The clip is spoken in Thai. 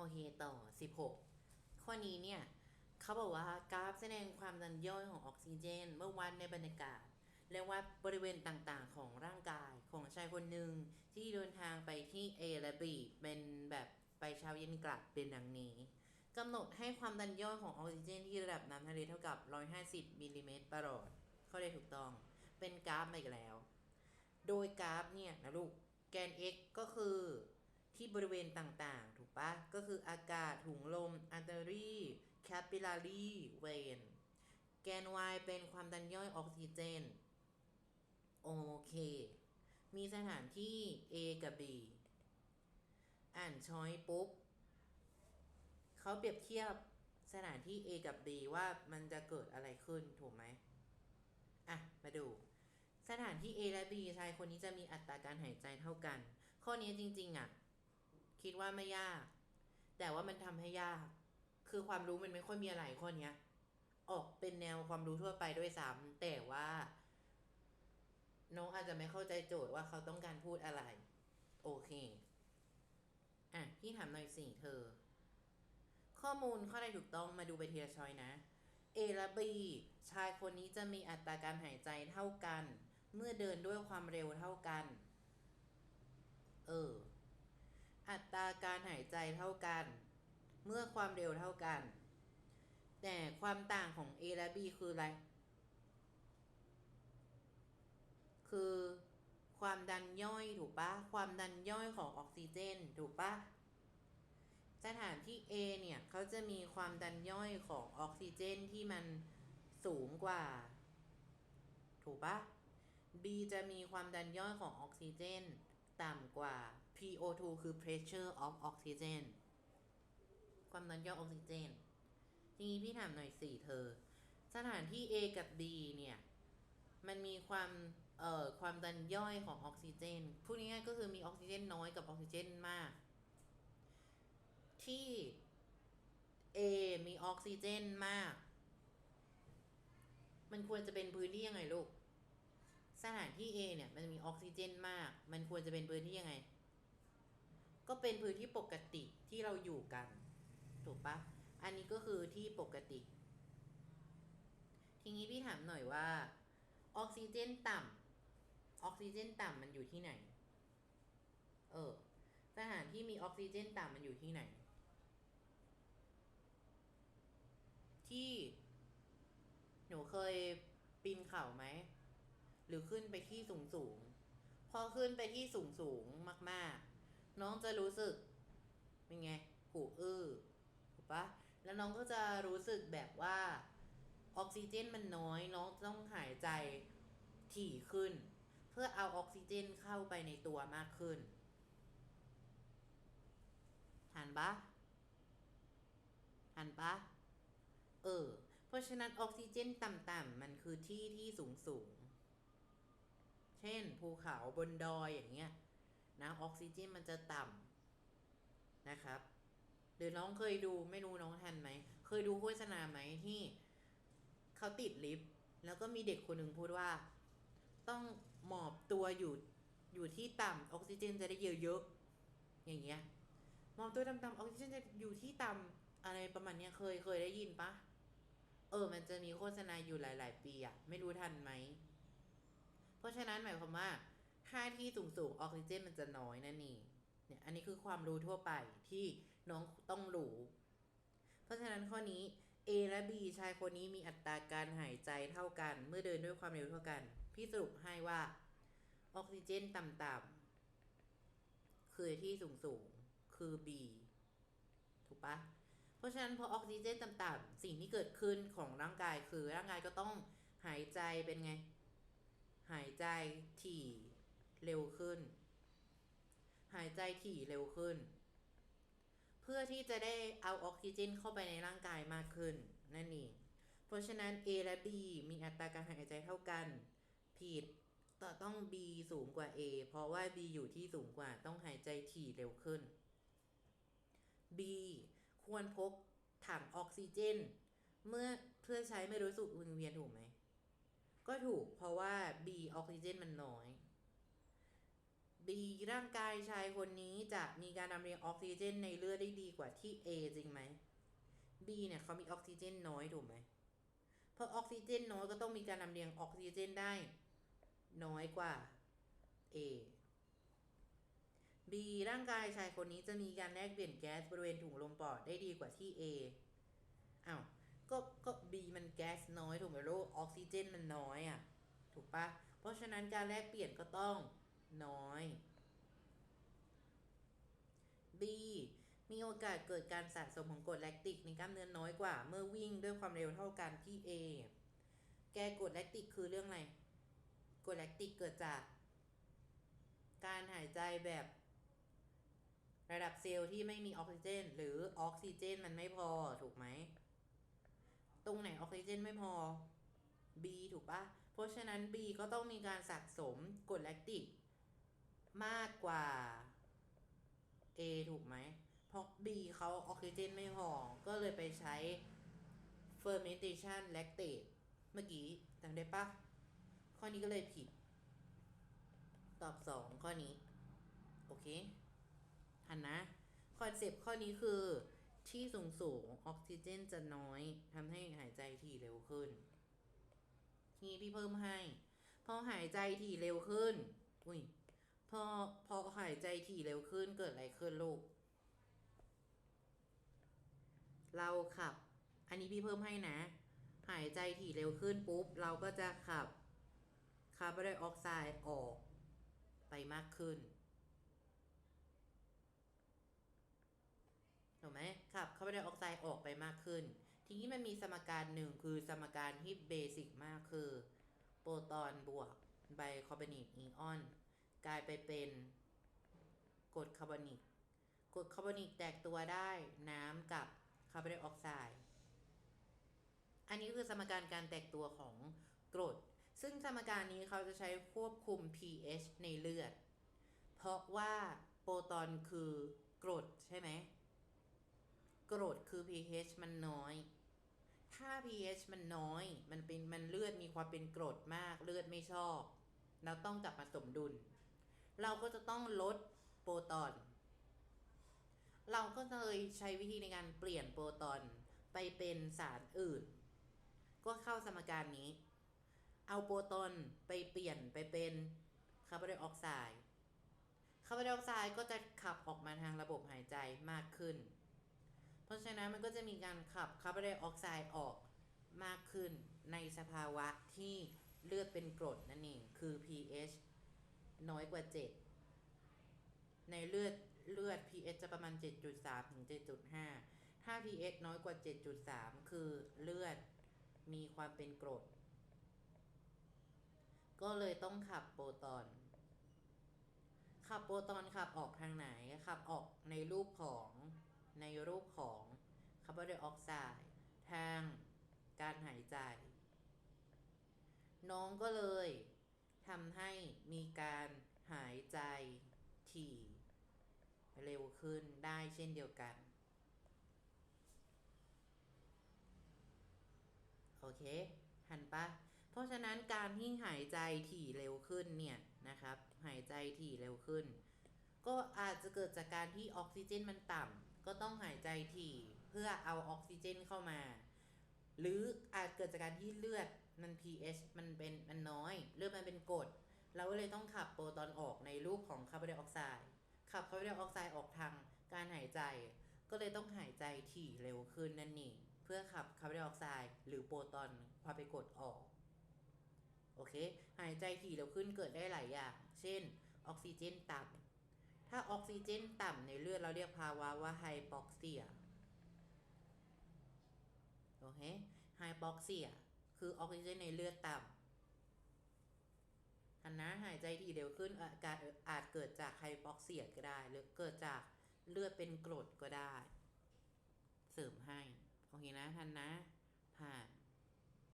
โอเคต่อ 16 ข้อนี้เนี่ยเขาบอกว่ากราฟแสดงความดันย่อยของออกซิเจน เมื่อวัดในบรรยากาศ และวัดบริเวณต่างๆของร่างกายของชายคนหนึ่งที่เดินทางไปที่ A และ B เป็นแบบไปเช้าเย็นกลับเป็นดังนี้กำหนดให้ความดันย่อยของออกซิเจน ที่ระดับน้ำทะเลเท่ากับ 150มิลลิเมตรประหลอดข้อใดถูกต้อง เป็นกราฟมาอีกแล้ว โดยกราฟเนี่ยนะลูก แกน x ก็คือที่บริเวณต่างๆ กปะก็คืออากาศถุงลมอัลเตอรี่แคปิลารีเวนแกน y เป็นความดันย่อยออกซิเจน โอเค มีสถานที่ A กับ B อ่านช้อยปุ๊บเขาเปรียบเทียบสถานที่ A กับ B ว่ามันจะเกิดอะไรขึ้นถูกไหมอะ มาดู สถานที่ A และ B ชายคนนี้จะมีอัตราการหายใจเท่ากัน ข้อนี้จริง ๆอะ คิดว่าไม่ยาก แต่ว่ามันทำให้ยาก คือความรู้มันไม่ค่อยมีอะไรข้อเนี้ย ออกเป็นแนวความรู้ทั่วไปด้วยซ้ำแต่ว่า น้องอาจจะไม่เข้าใจโจทย์ว่าเขาต้องการพูดอะไร โอเค อะ พี่ถามหน่อยสิเธอ ข้อมูลข้อใดถูกต้องมาดูไปทีละช้อยนะ A และ B ชายคนนี้จะมีอัตราการหายใจเท่ากัน เมื่อเดินด้วยความเร็วเท่ากัน เออ อัตราการหายใจเท่ากัน เมื่อความเร็วเท่ากัน แต่ความต่างของ A และ B คืออะไร คือความดันย่อยถูกปะความดันย่อยของออกซิเจนถูกปะสถานที่ A เนี่ยเขาจะมีความดันย่อยของออกซิเจนที่มันสูงกว่า ถูกปะ B จะมีความดันย่อยของออกซิเจน ต่ำกว่า PO2 คือ pressure of oxygen ความดันย่อยออกซิเจน ทีนี้พี่ถามหน่อยสิเธอ สถานที่ A กับ B เนี่ย มันมีความเอ่อความดันย่อยของออกซิเจน พูดง่ายๆก็คือมีออกซิเจนน้อยกับออกซิเจนมาก ที่ A มีออกซิเจนมาก มันควรจะเป็นพื้นที่ยังไงลูก สถานที่ A เนี่ยมันมีออกซิเจนมาก มันควรจะเป็นพื้นที่ยังไง ก็เป็นพื้นที่ปกติที่เราอยู่กัน ถูกปะอันนี้ก็คือที่ปกติ ทีนี้พี่ถามหน่อยว่า ออกซิเจนต่ำออกซิเจนต่ำมันอยู่ที่ไหน เออ สถานที่มีออกซิเจนต่ำมันอยู่ที่ไหน ที่หนูเคยปีนเขาไหม หรือขึ้นไปที่สูงสูง พอขึ้นไปที่สูงสูงมาก ๆ น้องจะรู้สึกเป็นไงหูอื้อถูกปะแล้วน้องก็จะรู้สึกแบบว่าออกซิเจนมันน้อยน้องต้องหายใจถี่ขึ้น เพื่อเอาออกซิเจนเข้าไปในตัวมากขึ้นหันปะหันปะเออ เพราะฉะนั้นออกซิเจนต่ำๆมันคือที่ที่สูงสูงๆเช่นภูเขาบนดอยอย่างเงี้ย นะออกซิเจนมันจะต่ำนะครับหรือน้องเคยดูไม่รู้น้องทันไหม เคยดูโฆษณาไหมที่เขาติดลิฟต์แล้วก็มีเด็กคนหนึ่งพูดว่า ต้องหมอบตัวอยู่อยู่ที่ต่ำออกซิเจนจะได้เยอะๆอย่างเงี้ยหมอบตัวต่ำๆออกซิเจนจะอยู่ที่ต่ำอะไรประมาณเนี้ยเคยเคยได้ยินปะเออ มันจะมีโฆษณาอยู่หลาย ๆ ปีอะไม่รู้ทันไหม เพราะฉะนั้นหมายความว่า ถ้าที่สูงๆออกซิเจนมันจะน้อยนั่นนี่เนี่ยอันนี้คือความรู้ทั่วไปที่น้องต้องรู้ เพราะฉะนั้นข้อนี้ A และ B ชายคนนี้มีอัตราการหายใจเท่ากัน เมื่อเดินด้วยความเร็วเท่ากัน พี่สรุปให้ว่าออกซิเจนต่ำๆคือที่สูงๆคือ B ถูกปะเพราะฉะนั้นพอออกซิเจนต่ำๆสิ่งที่เกิดขึ้นของร่างกายคือร่างกายก็ต้องหายใจเป็นไง หายใจถี่ เร็วขึ้น หายใจถี่เร็วขึ้น เพื่อที่จะได้เอาออกซิเจนเข้าไปในร่างกายมากขึ้น นั่นเองเพราะฉะนั้น A และ B มีอัตราการหายใจเท่ากัน ผิดต่อต้อง B สูงกว่า A เพราะว่า B อยู่ที่สูงกว่าต้องหายใจถี่เร็วขึ้น B ควรพกถังออกซิเจน เมื่อเพื่อใช้ไม่รู้สึกวิงเวียนถูกไหม ก็ถูกเพราะว่า B ออกซิเจนมันน้อย B B ร่างกายชายคนนี้จะมีการนำเรียงออกซิเจนในเลือดได้ดีกว่าที่ A จริงไหม B เนี่ยเขามีออกซิเจนน้อยถูกไหมเพราะออกซิเจนน้อยก็ต้องมีการนำเรียงออกซิเจนได้ น้อยกว่า A B ร่างกายชายคนนี้จะมีการแลกเปลี่ยนแก๊สบริเวณถุงลมปอดได้ดีกว่าที่ A อ้าวก็ก็ B มันแก๊สน้อยถูกไหมลูกออกซิเจนมันน้อยอะ ถูกปะเพราะฉะนั้นการแลกเปลี่ยนก็ต้อง น้อย B มีโอกาสเกิดการสะสมของกรดแลคติกในกล้ามเนื้อน้อยกว่า เมื่อวิ่งด้วยความเร็วเท่ากันที่ A แกกรดแลคติกคือเรื่องอะไรกรดแลคติกเกิดจาก การหายใจแบบระดับเซลล์ที่ไม่มีออกซิเจน หรือออกซิเจนมันไม่พอถูกไหม ตรงไหนออกซิเจนไม่พอ B ถูกปะเพราะฉะนั้น B ก็ต้องมีการสะสมกรดแลคติก มากกว่า A ถูกไหม เพราะ B เขาออกซิเจนไม่พอ ก็เลยไปใช้ fermentation lactate เมื่อกี้จำได้ปะข้อนี้ก็เลยผิด ตอบ 2 ข้อนี้ โอเคทันนะ คอนเซปต์ข้อนี้คือ ที่สูงสูงออกซิเจนจะน้อยทำให้หายใจถี่เร็วขึ้นทีนี้พี่เพิ่มให้ พอหายใจถี่เร็วขึ้น อุ้ย พอพอหายใจถี่เร็วขึ้นเกิดอะไรขึ้นลูก เราขับ อันนี้พี่เพิ่มให้นะ หายใจถี่เร็วขึ้นปุ๊บ เราก็จะขับคาร์บอนไดออกไซด์ออกไปมากขึ้นถูกไหมขับคาร์บอนไดออกไซด์ออกไปมากขึ้น ทีนี้มันมีสมการหนึ่งคือสมการที่เบสิกมากคือ โปรตอนบวกไบคาร์บอนิกอิออน กลายไปเป็นกรดคาร์บอนิกกรดคาร์บอนิกแตกตัวได้น้ำกับคาร์บอนไดออกไซด์อันนี้คือสมการการแตกตัวของกรด ซึ่งสมการนี้เขาจะใช้ควบคุม pH ในเลือด เพราะว่าโปรตอนคือกรดใช่ไหมกรดคือ pH มันน้อย ถ้า pH มันน้อย มันเป็นมันเลือดมีความเป็นกรดมากเลือดไม่ชอบ เราต้องกลับมาสมดุล เราก็จะต้องลดโปรตอน เราก็เลยใช้วิธีในการเปลี่ยนโปรตอนไปเป็นสารอื่น ก็เข้าสมการนี้ เอาโปรตอนไปเปลี่ยนไปเป็นคาร์บอนไดออกไซด์คาร์บอนไดออกไซด์ก็จะขับออกมาทางระบบหายใจมากขึ้น เพราะฉะนั้นมันก็จะมีการขับคาร์บอนไดออกไซด์ออกมากขึ้นในสภาวะที่เลือดเป็นกรดนั่นเอง คือ pH น้อยกว่า 7 ในเลือดเลือด pH จะประมาณ 7.3 ถึง 7.5 ถ้า pH น้อยกว่า 7.3 คือเลือดมีความเป็นกรด ก็เลยต้องขับโปรตอน ขับโปรตอนขับออกทางไหน ขับออกในรูปของในรูปของคาร์บอนไดออกไซด์ทางการหายใจ น้องก็เลย ทำให้มีการหายใจถี่ เร็วขึ้นได้เช่นเดียวกัน โอเค หันปะเพราะฉะนั้นการที่หายใจถี่เร็วขึ้นเนี่ยนะครับ หายใจถี่เร็วขึ้น ก็อาจจะเกิดจากการที่ออกซิเจนมันต่ำก็ต้องหายใจถี่เพื่อเอาออกซิเจนเข้ามา หรืออาจเกิดจากการที่เลือด มัน pH มันเป็นมันน้อยเลือดมันเป็นกรดเราก็เลยต้องขับโปรตอนออกในรูปของคาร์บอนไดออกไซด์ขับคาร์บอนไดออกไซด์ออกทางการหายใจ ก็เลยต้องหายใจถี่เร็วขึ้นนั่นเองเพื่อขับคาร์บอนไดออกไซด์หรือโปรตอนความเป็นกรดออกโอเค หายใจถี่เร็วขึ้นเกิดได้หลายอย่าง เช่น ออกซิเจนต่ำ ถ้าออกซิเจนต่ำในเลือดเราเรียกภาวะว่าไฮปอกเซีย โอเค ไฮปอกเซีย คือออกซิเจนในเลือดต่ำทันนะหายใจถี่เร็วขึ้นอาการอาจเกิดจากไฮปอกเซียก็ได้ หรือเกิดจากเลือดเป็นกรดก็ได้ เสริมให้ โอเคนะทันนะ ผ่าน